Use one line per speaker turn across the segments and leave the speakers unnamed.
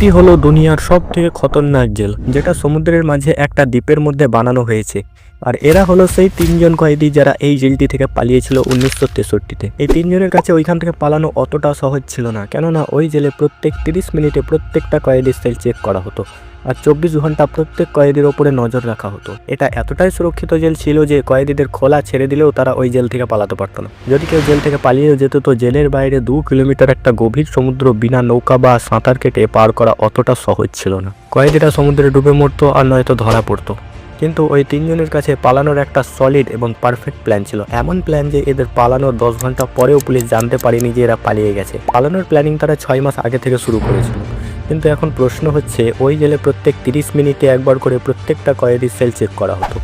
এটি হলো দুনিয়ার সব থেকে খতরনাক জেল, যেটা সমুদ্রের মাঝে একটা দ্বীপের মধ্যে বানানো হয়েছে। আর এরা হলো সেই তিনজন কয়েদি যারা এই জেলটি থেকে পালিয়েছিল উনিশশো তেষট্টিতে। এই তিনজনের কাছে ওইখান থেকে পালানো অতটা সহজ ছিল না, কেননা ওই জেলে প্রত্যেক তিরিশ মিনিটে প্রত্যেকটা কয়েদির সেল চেক করা হতো। আর চব্বিশ ঘণ্টা প্রত্যেক কয়েদির ওপরে নজর রাখা হতো। এটা এতটাই সুরক্ষিত জেল ছিল যে কয়েদিদের খোলা ছেড়ে দিলেও তারা ওই জেল থেকে পালাতে পারতো না। যদি কেউ জেল থেকে পালিয়ে যেত, তো জেলের বাইরে দু কিলোমিটার একটা গভীর সমুদ্র বিনা নৌকা বা সাঁতার কেটে পার করা অতটা সহজ ছিল না। কয়েদিরা সমুদ্রে ডুবে মরতো আর নয়তো ধরা পড়তো। কিন্তু ওই তিনজনের কাছে পালানোর একটা সলিড এবং পারফেক্ট প্ল্যান ছিল। এমন প্ল্যান যে এদের পালানোর দশ ঘণ্টা পরেও পুলিশ জানতে পারেনি যে এরা পালিয়ে গেছে। পালানোর প্ল্যানিং তারা ছয় মাস আগে থেকে শুরু করেছিল। কিন্তু এখন প্রশ্ন হচ্ছে, ওই জেলে প্রত্যেক তিরিশ মিনিটে একবার করে প্রত্যেকটা কয়েদির সেল চেক করা হতো।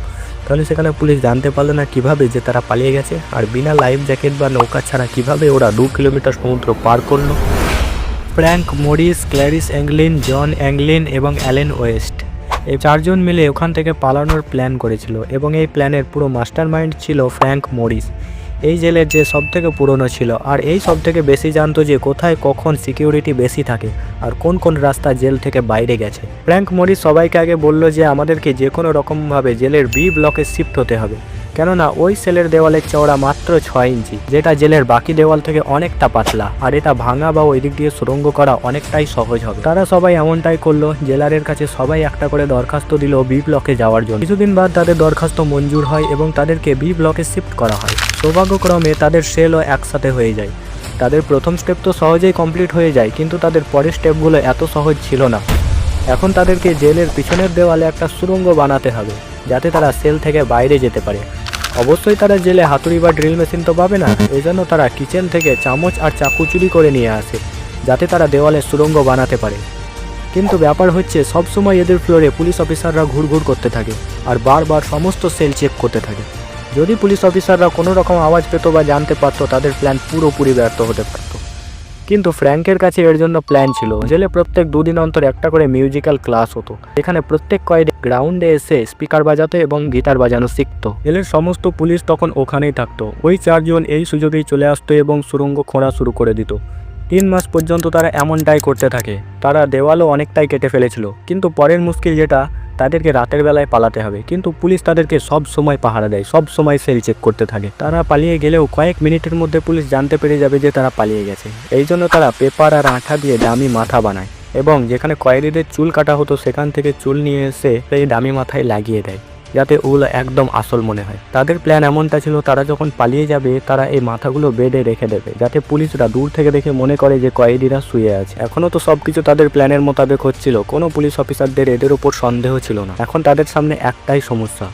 তাহলে সেখানে পুলিশ জানতে পারল না কীভাবে যে তারা পালিয়ে গেছে, আর বিনা লাইফ জ্যাকেট বা নৌকা ছাড়া কীভাবে ওরা দু কিলোমিটার সমুদ্র পার করল? Frank Morris, Clarence Anglin John Anglin এবং অ্যালেন ওয়েস্ট। এই চারজন মিলে ওখান থেকে পালানোর প্ল্যান করেছিল এবং এই প্ল্যানের পুরো মাস্টার মাইন্ড ছিল ফ্র্যাঙ্ক মরিস। এই জেলের যে সব থেকে পুরনো ছিল, আর এই সব থেকে বেশি জানতো যে কোথায় কখন সিকিউরিটি বেশি থাকে আর কোন কোন রাস্তা জেল থেকে বাইরে গেছে। ফ্র্যাঙ্ক মরিস সবাইকে আগে বলল যে আমাদেরকে যে কোনো রকমভাবে জেলের বি ব্লকে শিফট হতে হবে। কেননা ওই সেলের দেওয়ালের চওড়া মাত্র ছয় ইঞ্চি, যেটা জেলের বাকি দেওয়াল থেকে অনেকটা পাতলা, আর এটা ভাঙা বা ওই দিক দিয়ে সুরঙ্গ করা অনেকটাই সহজ হবে। তারা সবাই এমনটাই করল, জেলারের কাছে সবাই একটা করে দরখাস্ত দিল বি ব্লকে যাওয়ার জন্য। কিছুদিন বাদ তাদের দরখাস্ত মঞ্জুর হয় এবং তাদেরকে বি ব্লকে শিফট করা হয়। সৌভাগ্যক্রমে তাদের সেলও একসাথে হয়ে যায়। তাদের প্রথম স্টেপ তো সহজেই কমপ্লিট হয়ে যায়, কিন্তু তাদের পরের স্টেপগুলো এত সহজ ছিল না। এখন তাদেরকে জেলের পিছনের দেওয়ালে একটা সুরঙ্গ বানাতে হবে, যাতে তারা সেল থেকে বাইরে যেতে পারে। অবশ্যই তারা জেলে হাতুড়ি বা ড্রিল মেশিন তো পাবে না, এজন্য তারা কিচেন থেকে চামচ আর চাকু চুরি করে নিয়ে আসে, যাতে তারা দেওয়ালে সুরঙ্গ বানাতে পারে। কিন্তু ব্যাপার হচ্ছে, সবসময় এদের ফ্লোরে পুলিশ অফিসাররা ঘুরঘুর করতে থাকে, আর বারবার সমস্ত সেল চেক করতে থাকে। যদি পুলিশ অফিসাররা কোনো রকম আওয়াজ পেত বা জানতে পারতো, তাদের প্ল্যান পুরোপুরি ব্যর্থ হতে পারত। কিন্তু ফ্র্যাঙ্কের কাছে এর জন্য প্ল্যান ছিল। জেলে প্রত্যেক দুদিন অন্তর একটা করে মিউজিক্যাল ক্লাস হতো। এখানে প্রত্যেক কয়েদি গ্রাউন্ডে এসে স্পিকার বাজাতো এবং গিটার বাজানো শিখতো। জেলের সমস্ত পুলিশ তখন ওখানেই থাকতো। ওই চারজন এই সুযোগেই চলে আসতো এবং সুরঙ্গ খোঁড়া শুরু করে দিত। তিন মাস পর্যন্ত তারা এমনটাই করতে থাকে। তারা দেওয়ালও অনেকটাই কেটে ফেলেছিল। কিন্তু পরের মুশকিল যেটা, তাদেরকে রাতের বেলায় পালাতে হবে। কিন্তু পুলিশ তাদেরকে সব সময় পাহারা দেয়, সব সময় সেল চেক করতে থাকে। তারা পালিয়ে গেলেও কয়েক মিনিটের মধ্যে পুলিশ জানতে পেরে যাবে যে তারা পালিয়ে গেছে। এই জন্য তারা পেপার আর আঠা দিয়ে দামি মাথা বানায় এবং যেখানে কয়েদিদের চুল কাটা হতো, সেখান থেকে চুল নিয়ে এসে সেই দামি মাথায় লাগিয়ে দেয়। যাতে ওগুলো একদম আসল মনে হয়। তাদের প্ল্যান এমনটা ছিল, তারা যখন পালিয়ে যাবে, তারা এই মাথাগুলো বেডে রেখে দেবে, যাতে পুলিশরা দূর থেকে দেখে মনে করে যে কয়েদিরা শুয়ে আছে। এখনও তো সব কিছু তাদের প্ল্যানের মোতাবেক হচ্ছিল। কোনো পুলিশ অফিসারদের এদের উপর সন্দেহ ছিল না। এখন তাদের সামনে একটাই সমস্যা।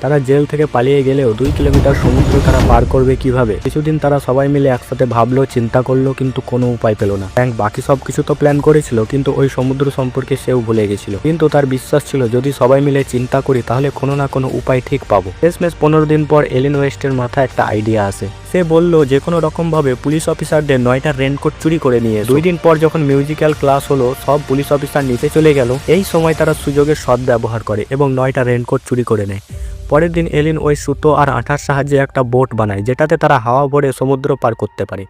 তারা জেল থেকে পালিয়ে গেলেও দুই কিলোমিটার সমুদ্র তারা পার করবে কীভাবে? কিছুদিন তারা সবাই মিলে একসাথে ভাবলো, চিন্তা করল, কিন্তু কোনো উপায় পেল না। ব্যাংক বাকি সব কিছু তো প্ল্যান করেছিল, কিন্তু ওই সমুদ্র সম্পর্কে সেও ভুলে গেছিল। কিন্তু তার বিশ্বাস ছিল, যদি সবাই মিলে চিন্তা করি, তাহলে কোনো না কোনো উপায় ঠিক পাবো। শেষমেশ পনেরো দিন পর এলিন ওয়েস্টের মাথায় একটা আইডিয়া আসে। সে বলল, যে কোনো রকমভাবে পুলিশ অফিসারদের নয়টা রেনকোট চুরি করে নিয়ে দুই দিন পর যখন মিউজিক্যাল ক্লাস হলো, সব পুলিশ অফিসার নিচে চলে গেল। এই সময় তারা সুযোগের সদ্ব্যবহার ব্যবহার করে এবং নয়টা রেনকোট চুরি করে নেয়। পরের দিন এলিন ওই সুতো আর আঠার সাহায্যে একটা বোট বানায়, যেটাতে তারা হাওয়া ভরে সমুদ্র পার করতে পারে।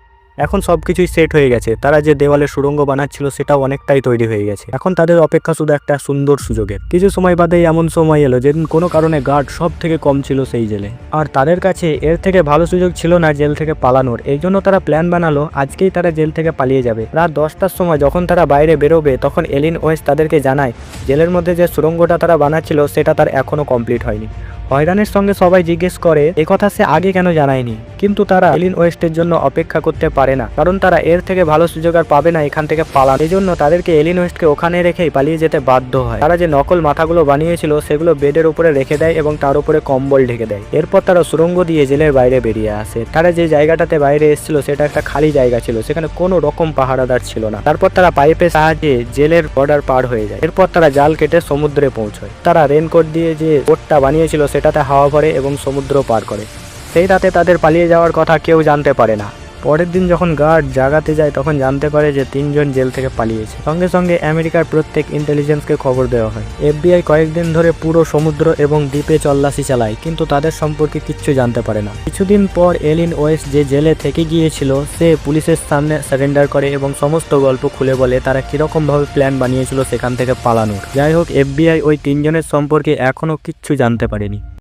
এখন সব কিছুই সেট হয়ে গেছে। তারা যে দেওয়ালে সুড়ঙ্গ বানাচ্ছিল, সেটাও অনেকটাই তৈরি হয়ে গেছে। এখন তাদের অপেক্ষা শুধু একটা সুন্দর সুযোগের। কিছু সময় বাদেই এমন সময় এলো যেদিন কোনো কারণে গার্ড সব থেকে কম ছিল সেই জেলে। আর তাদের কাছে এর থেকে ভালো সুযোগ ছিল না জেল থেকে পালানোর। এই জন্য তারা প্ল্যান বানালো, আজকেই তারা জেল থেকে পালিয়ে যাবে। রাত দশটার সময় যখন তারা বাইরে বেরোবে, তখন এলিন ওয়েস্ট তাদেরকে জানায়, জেলের মধ্যে যে সুড়ঙ্গটা তারা বানাচ্ছিল, সেটা তার এখনও কমপ্লিট হয়নি। হয়রানের সঙ্গে সবাই জিজ্ঞেস করে কথা সে আগে কেন জানায়নি? কিন্তু তারা এলিন ওয়েস্টের জন্য অপেক্ষা করতে পারে না, কারণ তারা এর থেকে ভালো সুযোগ আর পাবে না এখান থেকে পালা এই জন্য তাদেরকে এলিন ওয়েস্টকে ওখানে রেখেই পালিয়ে যেতে বাধ্য হয়। তারা যে নকল মাথাগুলো বানিয়েছিল, সেগুলো বেডের উপরে রেখে দেয় এবং তার উপরে কম্বল ঢেকে দেয়। এরপর তারা সুরঙ্গ দিয়ে জেলের বাইরে বেরিয়ে আসে। তারা যে জায়গাটাতে বাইরে এসেছিল, সেটা একটা খালি জায়গা ছিল, সেখানে কোনো রকম পাহারাদার ছিল না। তারপর তারা পাইপের সাহায্যে জেলের বর্ডার পার হয়ে যায়। এরপর তারা জাল কেটে সমুদ্রে পৌঁছয়। তারা রেনকোট দিয়ে যে বোটটা বানিয়েছিল সেটাতে হাওয়া ভরে এবং সমুদ্র পার করে। সেই রাতে তাদের পালিয়ে যাওয়ার কথা কেউ জানতে পারে না। পরের দিন যখন গার্ড জাগাতে যায়, তখন জানতে পারে যে তিনজন জেল থেকে পালিয়েছে। সঙ্গে সঙ্গে আমেরিকার প্রত্যেক ইন্টেলিজেন্সকে খবর দেওয়া হয়। এফবিআই কয়েকদিন ধরে পুরো সমুদ্র এবং দ্বীপে তল্লাশি চালায়, কিন্তু তাদের সম্পর্কে কিচ্ছু জানতে পারে না। কিছুদিন পর এলিন ওয়েস্ট যে জেলে থেকে গিয়েছিল, সে পুলিশের সামনে সারেন্ডার করে এবং সমস্ত গল্প খুলে বলে তারা কীরকম ভাবে প্ল্যান বানিয়েছিল সেখান থেকে পালানোর। যাই হোক, এফবিআই ওই তিনজনের সম্পর্কে এখনও কিচ্ছু জানতে পারেনি।